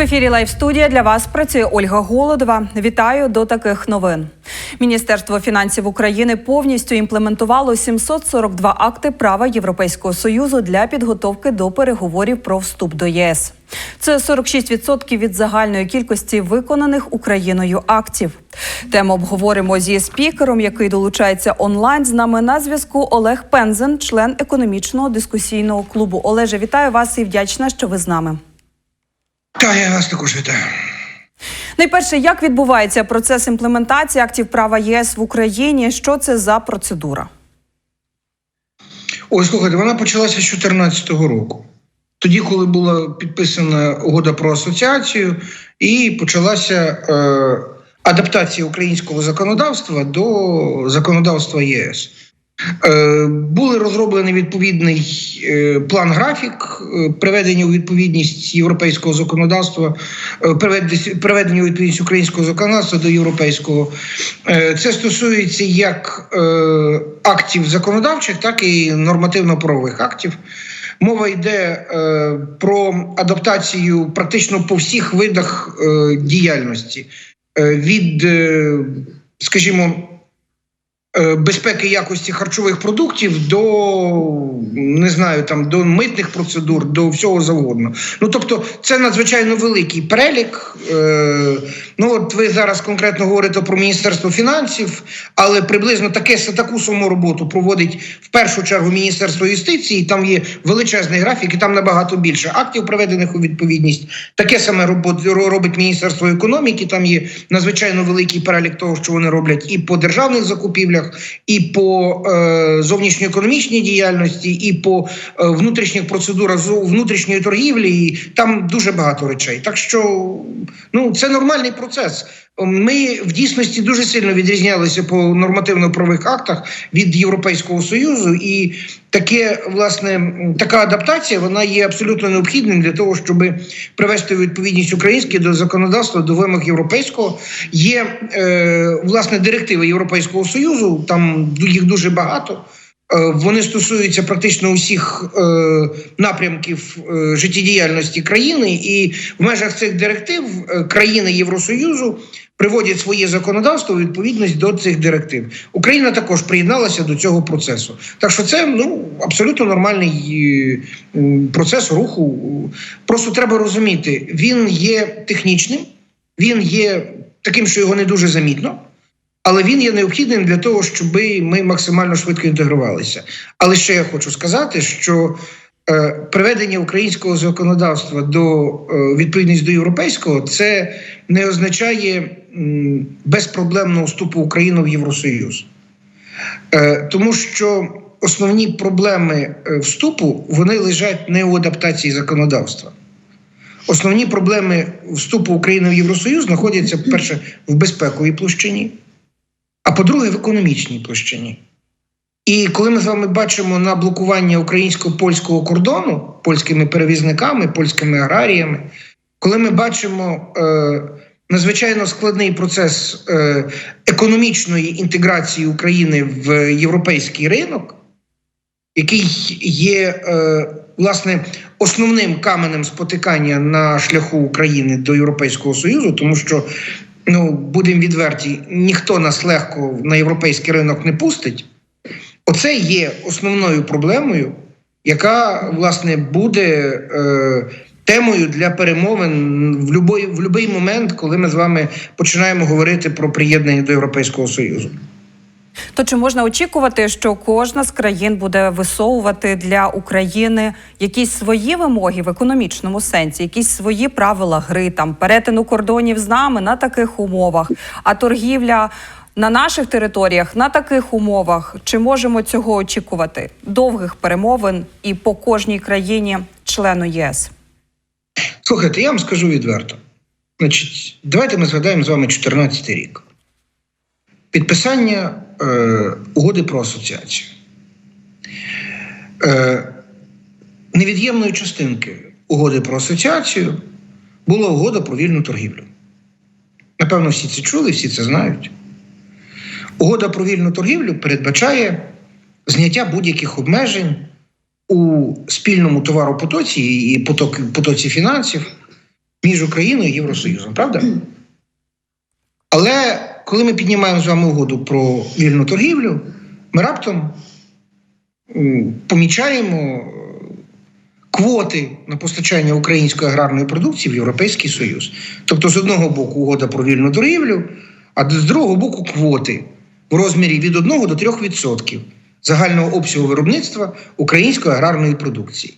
В ефірі Лайв студія для вас працює Ольга Голодова. Вітаю до таких новин. Міністерство фінансів України повністю імплементувало 742 акти права Європейського союзу для підготовки до переговорів про вступ до ЄС. Це 46% від загальної кількості виконаних Україною актів. Тему обговоримо зі спікером, який долучається онлайн. З нами на зв'язку Олег Пензен, член економічного дискусійного клубу. Олеже, вітаю вас і вдячна, що ви з нами. Та я вас також вітаю. Найперше, як відбувається процес імплементації актів права ЄС в Україні? Що це за процедура? Ой, слухайте, вона почалася з 2014 року. Тоді, коли була підписана угода про асоціацію, і почалася е, адаптація українського законодавства до законодавства єС. Е, були розроблені відповідний е, план графік е, приведення у відповідність європейського законодавства, приведення у відповідність українського законодавства до європейського. Це стосується як актів законодавчих, так і нормативно-правових актів. Мова йде про адаптацію практично по всіх видах діяльності від, скажімо, безпеки якості харчових продуктів до не знаю, там до митних процедур, до всього завгодно. Ну тобто, це надзвичайно великий перелік. Е, ну от ви зараз конкретно говорите про міністерство фінансів, але приблизно таке таку саму роботу проводить в першу чергу Міністерство юстиції. Там є величезний графік, і там набагато більше актів приведених у відповідність. Таке саме робить Міністерство економіки. Там є надзвичайно великий перелік того, що вони роблять і по державних закупівлях, і по е, зовнішньоекономічній діяльності, і по е, внутрішніх процедурах внутрішньої торгівлі. І там дуже багато речей. Так що ну це нормальний процес. Ми в дійсності дуже сильно відрізнялися по нормативно-правових актах від Європейського союзу, і таке власне така адаптація вона є абсолютно необхідним для того, щоб привести відповідність українське до законодавства до вимог європейського. Є е, власне директиви Європейського союзу, там їх дуже багато. Е, Вони стосуються практично усіх е, напрямків е, життєдіяльності країни, і в межах цих директив країни Євросоюзу приводять своє законодавство у відповідність до цих директив. Україна також приєдналася до цього процесу. Так що це ну абсолютно нормальний процес руху. Просто треба розуміти, він є технічним, він є таким, що його не дуже замітно. Але він є необхідним для того, щоб ми максимально швидко інтегрувалися. Але ще я хочу сказати, що е, приведення українського законодавства до е, відповідності до європейського це не означає безпроблемного вступу України в Євросоюз. Е, тому що основні проблеми вступу вони лежать не у адаптації законодавства. Основні проблеми вступу України в Євросоюз знаходяться, перше, в безпековій площині, а по-друге, в економічній площині. І коли ми з вами бачимо на блокування українсько-польського кордону польськими перевізниками, польськими аграріями, коли ми бачимо е, надзвичайно складний процес е, економічної інтеграції України в європейський ринок, який є е, власне основним каменем спотикання на шляху України до Європейського Союзу, тому що ну будемо відверті, ніхто нас легко на європейський ринок не пустить. Оце є основною проблемою, яка власне буде е, темою для перемовин в будь-який в момент, коли ми з вами починаємо говорити про приєднання до Європейського Союзу. То чи можна очікувати, що кожна з країн буде висовувати для України якісь свої вимоги в економічному сенсі, якісь свої правила гри, там перетину кордонів з нами на таких умовах, а торгівля на наших територіях на таких умовах? Чи можемо цього очікувати? Довгих перемовин і по кожній країні члену ЄС? Слухайте, я вам скажу відверто. Значить, давайте ми згадаємо з вами 2014 рік. Підписання е, угоди про асоціацію. Е, невід'ємною частинки угоди про асоціацію була угода про вільну торгівлю. Напевно, всі це чули, всі це знають. Угода про вільну торгівлю передбачає зняття будь-яких обмежень у спільному товаропотоці і потоці фінансів між Україною і Євросоюзом, правда? Але коли ми піднімаємо з вами угоду про вільну торгівлю, ми раптом помічаємо е, квоти на постачання української аграрної продукції в Європейський Союз. Тобто, з одного боку, угода про вільну торгівлю, а з другого боку квоти в розмірі від 1 до 3% загального обсягу виробництва української аграрної продукції.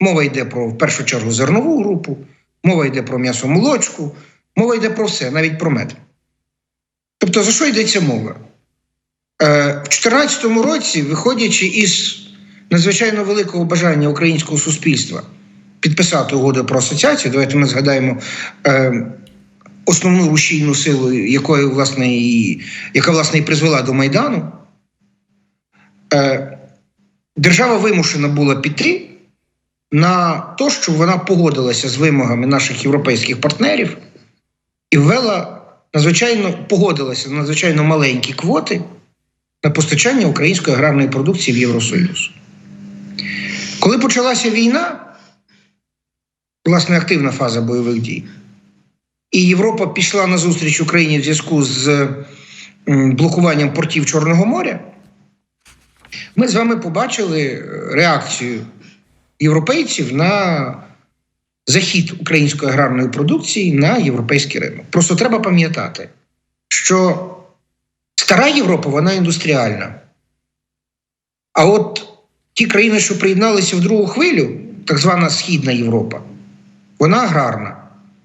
Мова йде про в першу чергу зернову групу, мова йде про м'ясо-молочку, мова йде про все, навіть про мед. Тобто, за що йдеться мова? Е, в 2014 році, виходячи із надзвичайно великого бажання українського суспільства підписати угоду про асоціацію, давайте ми згадаємо е, основну рушійну силу, якою, власне, і, яка власне і призвела до Майдану. Е, держава вимушена була піти на те, що вона погодилася з вимогами наших європейських партнерів і ввела надзвичайно погодилася на надзвичайно маленькі квоти на постачання української аграрної продукції в Євросоюз. Коли почалася війна, власне, активна фаза бойових дій, і Європа пішла на зустріч Україні в зв'язку з блокуванням портів Чорного моря, ми з вами побачили е, реакцію європейців на захід української аграрної продукції на європейський ринок. Просто треба пам'ятати, що стара Європа вона індустріальна. А от ті країни, що приєдналися в другу хвилю, так звана Східна Європа, вона аграрна.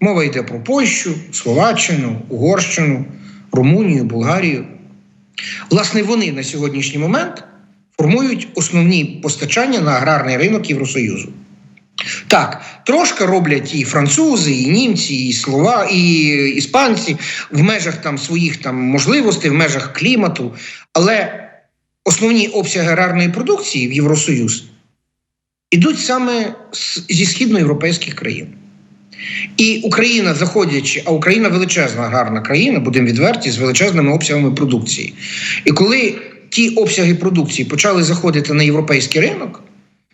Мова йде про Польщу, Словаччину, Угорщину, Румунію, Болгарію. Власне, вони на сьогоднішній момент формують основні постачання на аграрний ринок Євросоюзу. Так, трошки роблять і французи, і німці, і слова, і іспанці в межах там своїх там можливостей, в межах клімату. Але основні обсяги аграрної продукції в Євросоюз ідуть саме зі східноєвропейських країн. І Україна, заходячи, а Україна величезна аграрна країна, будемо відверті, з величезними обсягами продукції. І коли ті обсяги продукції почали заходити на європейський ринок,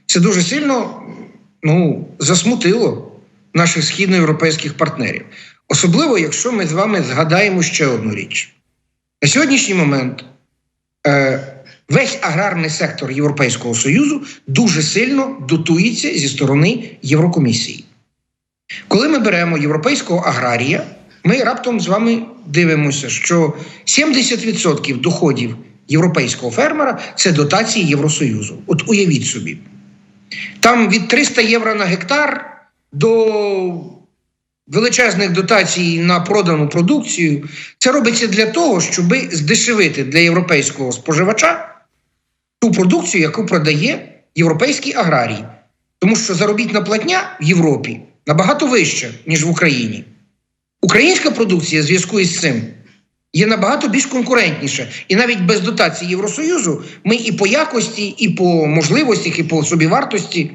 це дуже сильно ну, засмутило наших східноєвропейських партнерів. Особливо, якщо ми з вами згадаємо ще одну річ. На сьогоднішній момент е, весь аграрний сектор Європейського Союзу дуже сильно дотується зі сторони Єврокомісії. Коли ми беремо європейського аграрія, ми раптом з вами дивимося, що 70% доходів європейського фермера це дотації Євросоюзу. От уявіть собі. Там від 300 євро на гектар до величезних дотацій на продану продукцію. Це робиться для того, щоб здешевити для європейського споживача ту продукцію, яку продає європейський аграрій. Тому що заробітна платня в Європі набагато вища, ніж в Україні. Українська продукція в зв'язку із цим є набагато більш конкурентніша. І навіть без дотації Євросоюзу ми і по якості, і по можливостях, і по собівартості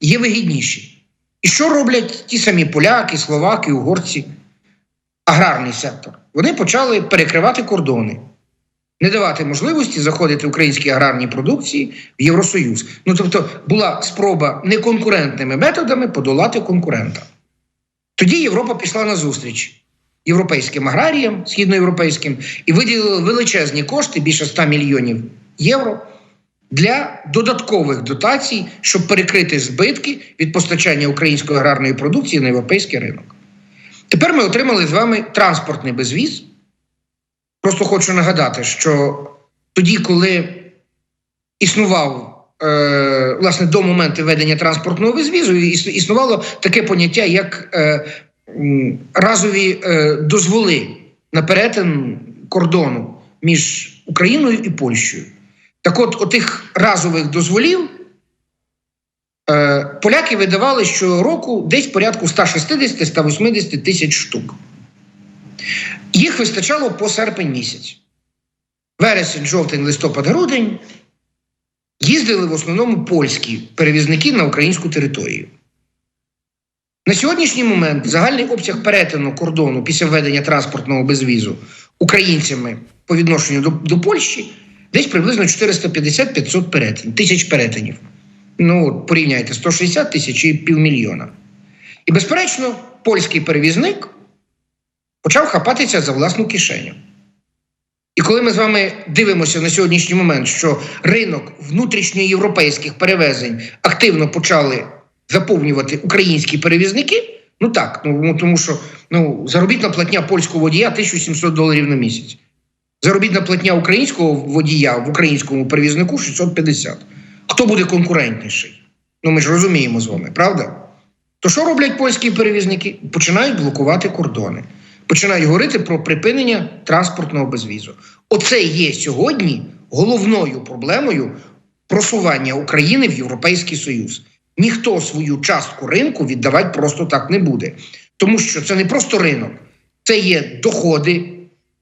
є вигідніші. І що роблять ті самі поляки, словаки, угорці? Аграрний сектор. Вони почали перекривати кордони, не давати можливості заходити українській аграрній продукції в Євросоюз. Ну тобто була спроба неконкурентними методами подолати конкурента. Тоді Європа пішла на зустріч європейським аграріям, східноєвропейським, і виділила величезні кошти, більше 100 мільйонів євро, для додаткових дотацій, щоб перекрити збитки від постачання української аграрної продукції на європейський ринок. Тепер ми отримали з вами транспортний безвіз. Просто хочу нагадати, що тоді, коли існував е, власне до моменту введення транспортного безвізу, існувало таке поняття, як е, разові е, дозволи на перетин кордону між Україною і Польщею. Так от, отих разових дозволів е, поляки видавали щороку десь порядку 160-180 тисяч штук. Їх вистачало по серпень місяць. Вересень, жовтень, листопад, грудень їздили в основному польські перевізники на українську територію. На сьогоднішній момент загальний обсяг перетину кордону після введення транспортного безвізу українцями по відношенню до, до Польщі десь приблизно 450-500 перетин, тисяч перетинів. Ну, порівняйте 160 тисяч і півмільйона. І, безперечно, польський перевізник почав хапатися за власну кишеню. І коли ми з вами дивимося на сьогоднішній момент, що ринок внутрішньоєвропейських перевезень активно почали заповнювати українські перевізники, ну так, ну ну, тому що ну, заробітна платня польського водія 1700 доларів на місяць. Заробітна платня українського водія в українському перевізнику 650. Хто буде конкурентніший? Ну ми ж розуміємо з вами, правда? То що роблять польські перевізники? Починають блокувати кордони, починають говорити про припинення транспортного безвізу. Оце є сьогодні головною проблемою просування України в Європейський Союз. Ніхто свою частку ринку віддавати просто так не буде, тому що це не просто ринок, це є доходи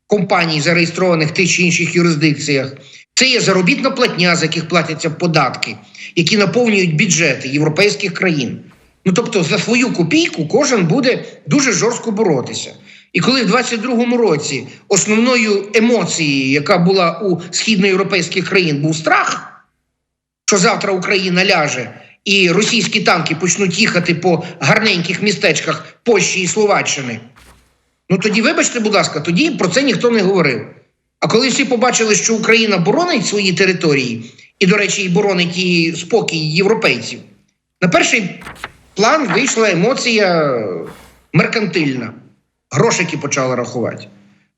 компаній, зареєстрованих в тих чи інших юрисдикціях. Це є заробітна платня, з яких платяться податки, які наповнюють бюджети європейських країн. Ну тобто за свою копійку кожен буде дуже жорстко боротися. І коли в 22-му році основною емоцією, яка була у східноєвропейських країн, був страх, що завтра Україна ляже і російські танки почнуть їхати по гарненьких містечках Польщі і Словаччини. Ну тоді, вибачте, будь ласка, тоді про це ніхто не говорив. А коли всі побачили, що Україна боронить свої території, і, до речі, і боронить і спокій європейців, на перший план вийшла емоція меркантильна. Грошики почали рахувати.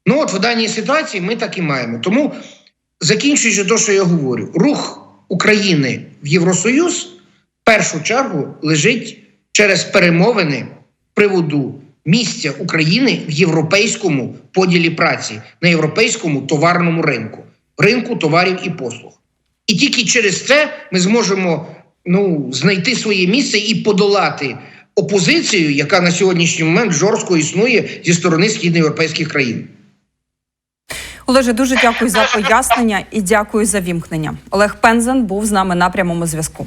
Ну, от в даній ситуації ми так і маємо. Тому, закінчуючи те, що я говорю, рух України в Євросоюз першу чергу лежить через перемовини приводу місця України в європейському поділі праці на європейському товарному ринку, ринку товарів і послуг. І тільки через це ми зможемо ну, знайти своє місце і подолати опозицію, яка на сьогоднішній момент жорстко існує зі сторони східноєвропейських країн. Олеже, дуже дякую за пояснення і дякую за вімкнення. Олег Пензен був з нами на прямому зв'язку.